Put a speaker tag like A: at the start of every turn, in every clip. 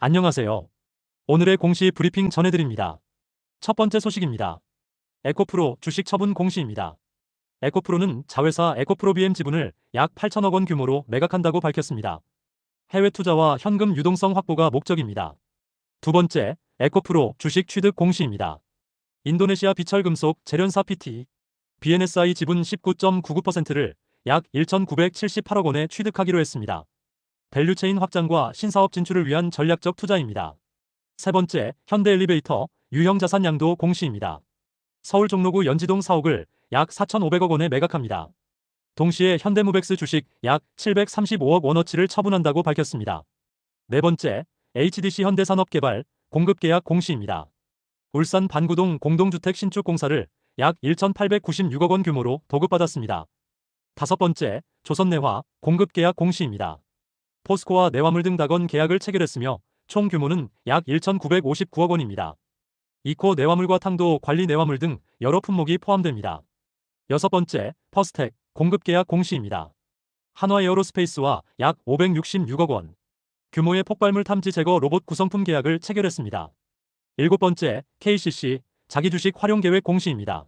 A: 안녕하세요. 오늘의 공시 브리핑 전해드립니다. 첫 번째 소식입니다. 에코프로 주식 처분 공시입니다. 에코프로는 자회사 에코프로 BM 지분을 약 8천억 원 규모로 매각한다고 밝혔습니다. 해외 투자와 현금 유동성 확보가 목적입니다. 두 번째, 에코프로 주식 취득 공시입니다. 인도네시아 비철금속 재련사 PT BNSI 지분 19.99%를 약 1,978억 원에 취득하기로 했습니다. 밸류체인 확장과 신사업 진출을 위한 전략적 투자입니다. 세 번째, 현대 엘리베이터 유형 자산 양도 공시입니다. 서울 종로구 연지동 사옥을 약 4,500억 원에 매각합니다. 동시에 현대무백스 주식 약 735억 원어치를 처분한다고 밝혔습니다. 네 번째, HDC 현대산업개발 공급계약 공시입니다. 울산 반구동 공동주택 신축 공사를 약 1,896억 원 규모로 도급받았습니다. 다섯 번째, 조선내화 공급계약 공시입니다. 포스코와 내화물 등 다건 계약을 체결했으며 총 규모는 약 1,959억 원입니다. 이코 내화물과 탕도 관리 내화물 등 여러 품목이 포함됩니다. 여섯 번째, 퍼스텍 공급 계약 공시입니다. 한화 에어로스페이스와 약 566억 원 규모의 폭발물 탐지 제거 로봇 구성품 계약을 체결했습니다. 일곱 번째, KCC 자기 주식 활용 계획 공시입니다.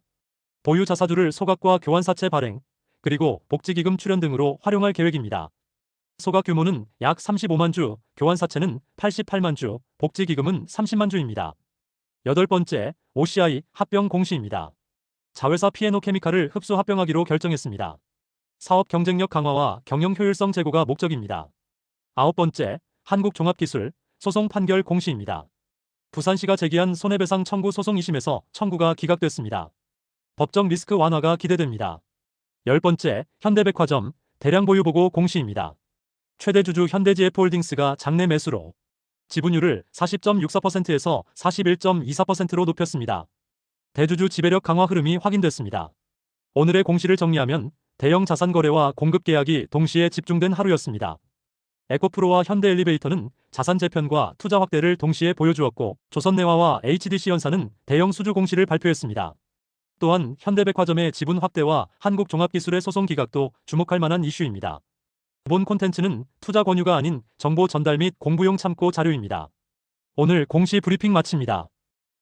A: 보유 자사주를 소각과 교환사채 발행, 그리고 복지기금 출연 등으로 활용할 계획입니다. 소각 규모는 약 35만 주, 교환사채는 88만 주, 복지기금은 30만 주입니다. 여덟 번째, OCI 합병 공시입니다. 자회사 피에노케미칼을 흡수 합병하기로 결정했습니다. 사업 경쟁력 강화와 경영 효율성 제고가 목적입니다. 아홉 번째, 한국종합기술 소송 판결 공시입니다. 부산시가 제기한 손해배상 청구 소송 2심에서 청구가 기각됐습니다. 법적 리스크 완화가 기대됩니다. 열 번째, 현대백화점 대량 보유 보고 공시입니다. 최대 주주 현대지에프홀딩스가 장내 매수로 지분율을 40.64%에서 41.24%로 높였습니다. 대주주 지배력 강화 흐름이 확인됐습니다. 오늘의 공시를 정리하면 대형 자산 거래와 공급 계약이 동시에 집중된 하루였습니다. 에코프로와 현대 엘리베이터는 자산 재편과 투자 확대를 동시에 보여주었고 조선내화와 HDC 연사는 대형 수주 공시를 발표했습니다. 또한 현대백화점의 지분 확대와 한국종합기술의 소송 기각도 주목할 만한 이슈입니다. 본 콘텐츠는 투자 권유가 아닌 정보 전달 및 공부용 참고 자료입니다. 오늘 공시 브리핑 마칩니다.